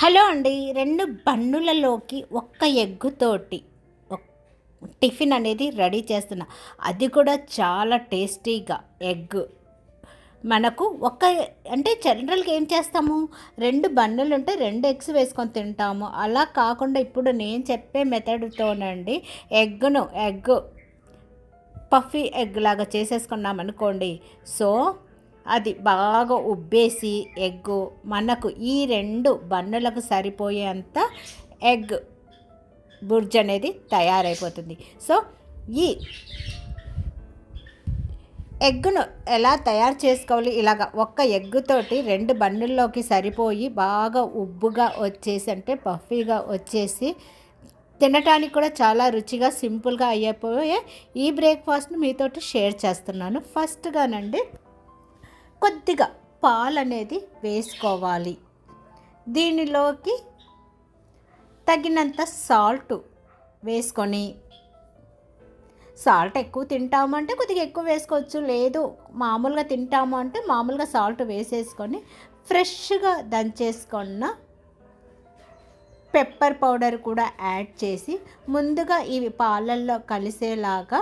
Hello అండి రెండు బన్నులలోకి ఒక్క ఎగ్గుతోటి టిఫిన్ అనేది రెడీ చేస్తున్నా. అది కూడా చాలా టేస్టీగా ఎగ్. మనకు ఒక్క అంటే జనరల్గా ఏం చేస్తాము? రెండు బన్నులు ఉంటే రెండు ఎగ్స్ వేసుకొని తింటాము. అలా కాకుండా ఇప్పుడు నేను చెప్పే మెథడ్తోనండి ఎగ్ను ఎగ్ పఫీ ఎగ్ లాగా చేసేసుకున్నాం అనుకోండి సో అది బాగా ఉబ్బేసి ఎగ్గు. మనకు ఈ రెండు బన్నులకు సరిపోయేంత ఎగ్ బుర్జ్ అనేది తయారైపోతుంది. సో ఈ ఎగ్గును ఎలా తయారు చేసుకోవాలి? ఇలాగ ఒక్క ఎగ్గుతోటి రెండు బన్నుల్లోకి సరిపోయి బాగా ఉబ్బుగా వచ్చేసి అంటే పఫీగా వచ్చేసి తినటానికి కూడా చాలా రుచిగా సింపుల్గా అయిపోయే ఈ బ్రేక్ఫాస్ట్ని మీతోటి షేర్ చేస్తున్నాను. ఫస్ట్గానండి కొద్దిగా పాలు అనేది వేసుకోవాలి. దీనిలోకి తగినంత సాల్ట్ వేసుకొని సాల్ట్ ఎక్కువ తింటాము అంటే కొద్దిగా ఎక్కువ వేసుకోవచ్చు. లేదు మామూలుగా తింటాము అంటే మామూలుగా సాల్ట్ వేసేసుకొని ఫ్రెష్గా దంచేసుకున్న పెప్పర్ పౌడర్ కూడా యాడ్ చేసి ముందుగా ఇవి పాలల్లో కలిసేలాగా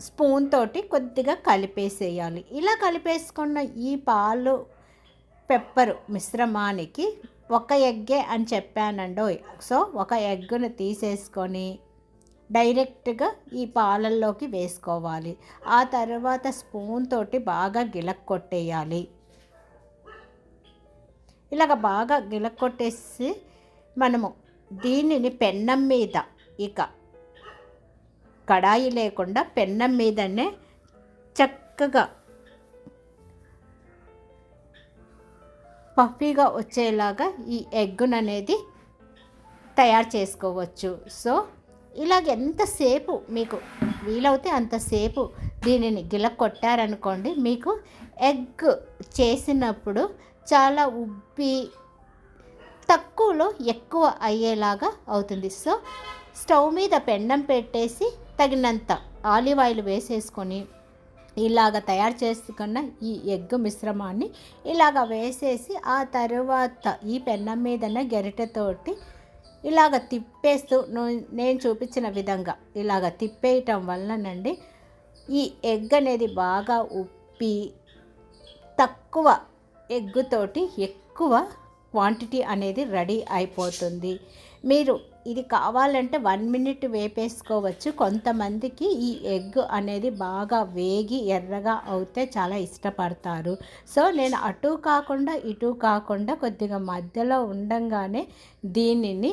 స్పూన్ తోటి కొద్దిగా కలిపేసేయాలి. ఇలా కలిపేసుకున్న ఈ పాలు పెప్పరు మిశ్రమానికి ఒక ఎగ్గే అని చెప్పానండో సో ఒక ఎగ్గును తీసేసుకొని డైరెక్ట్గా ఈ పాలల్లోకి వేసుకోవాలి. ఆ తర్వాత స్పూన్ తోటి బాగా గిలక్ కొట్టేయాలి ఇలాగ బాగా గిలక్ కొట్టేసి మనము దీనిని పెన్నం మీద ఇక కడాయి లేకుండా పెన్నం మీదనే చక్కగా పఫీగా వచ్చేలాగా ఈ ఎగ్గును అనేది తయారు చేసుకోవచ్చు. సో ఇలాగ ఎంతసేపు మీకు వీలవుతే అంతసేపు దీనిని గిల కొట్టారనుకోండి మీకు ఎగ్ చేసినప్పుడు చాలా ఉబ్బి తక్కువలో ఎక్కువ అయ్యేలాగా అవుతుంది. సో స్టవ్ మీద పెన్నం పెట్టేసి తగినంత ఆలివ్ ఆయిల్ వేసేసుకొని ఇలాగ తయారు చేసుకున్న ఈ ఎగ్ మిశ్రమాన్ని ఇలాగ వేసేసి ఆ తరువాత ఈ పెన్నం మీదనే గరిటెతోటి ఇలాగ తిప్పేస్తూ నేను చూపించిన విధంగా ఇలాగ తిప్పేయటం వలనండి ఈ ఎగ్ అనేది బాగా ఉప్పి తక్కువ ఎగ్గుతోటి ఎక్కువ క్వాంటిటీ అనేది రెడీ అయిపోతుంది. మీరు ఇది కావాలంటే వన్ మినిట్ వేపేసుకోవచ్చు. కొంతమందికి ఈ ఎగ్ అనేది బాగా వేగి ఎర్రగా అవుతే చాలా ఇష్టపడతారు. సో నేను అటు కాకుండా ఇటు కాకుండా కొద్దిగా మధ్యలో ఉండంగానే దీనిని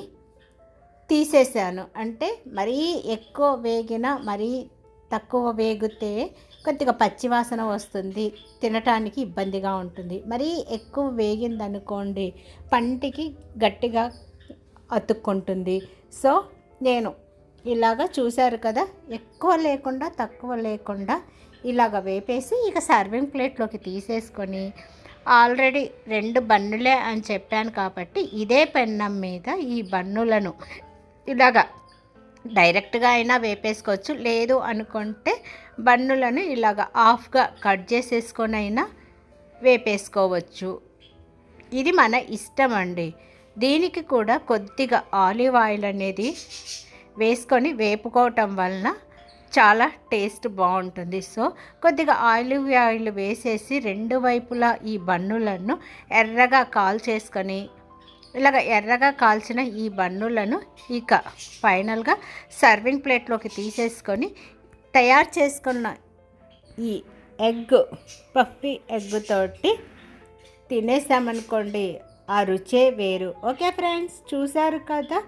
తీసేసాను. అంటే మరీ ఎక్కువ వేగిన మరీ తక్కువ వేగితే కొద్దిగా పచ్చివాసన వస్తుంది. తినటానికి ఇబ్బందిగా ఉంటుంది. మరీ ఎక్కువ వేగిందనుకోండి పంటికి గట్టిగా అతుక్కుంటుంది. సో నేను ఇలాగ చూశారు కదా ఎక్కువ లేకుండా తక్కువ లేకుండా ఇలాగ వేపేసి ఇక సర్వింగ్ ప్లేట్లోకి తీసేసుకొని ఆల్రెడీ రెండు బన్నులే అని చెప్పాను కాబట్టి ఇదే పెన్నం మీద ఈ బన్నులను ఇలాగ డైరెక్ట్గా అయినా వేపేసుకోవచ్చు. లేదు అనుకుంటే బన్నులను ఇలాగ ఆఫ్గా కట్ చేసేసుకొని అయినా వేపేసుకోవచ్చు. ఇది మన ఇష్టం అండి. దీనికి కూడా కొద్దిగా ఆలివ్ ఆయిల్ అనేది వేసుకొని వేపుకోవటం వలన చాలా టేస్ట్ బాగుంటుంది. సో కొద్దిగా ఆలివ్ ఆయిల్ వేసేసి రెండు వైపులా ఈ బన్నులను ఎర్రగా కాల్ చేసుకొని ఇలాగ ఎర్రగా కాల్చిన ఈ బన్నులను ఇక ఫైనల్గా సర్వింగ్ ప్లేట్లోకి తీసేసుకొని తయారు చేసుకున్న ఈ ఎగ్ పఫీ ఎగ్ తోటి తినేసామనుకోండి ఆ రుచే వేరు. ఓకే ఫ్రెండ్స్ చూసారు కదా?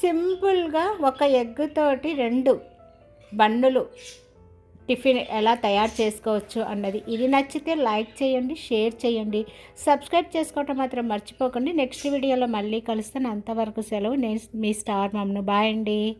సింపుల్గా ఒక ఎగ్గుతోటి రెండు బన్నులు టిఫిన్ ఎలా తయారు చేసుకోవచ్చు అన్నది. ఇది నచ్చితే లైక్ చేయండి షేర్ చేయండి. సబ్స్క్రైబ్ చేసుకోవటం మాత్రం మర్చిపోకండి. నెక్స్ట్ వీడియోలో మళ్ళీ కలుస్తాను. అంతవరకు సెలవు. నేను మీ స్టార్ మమ్ను. బాయ్ అండి.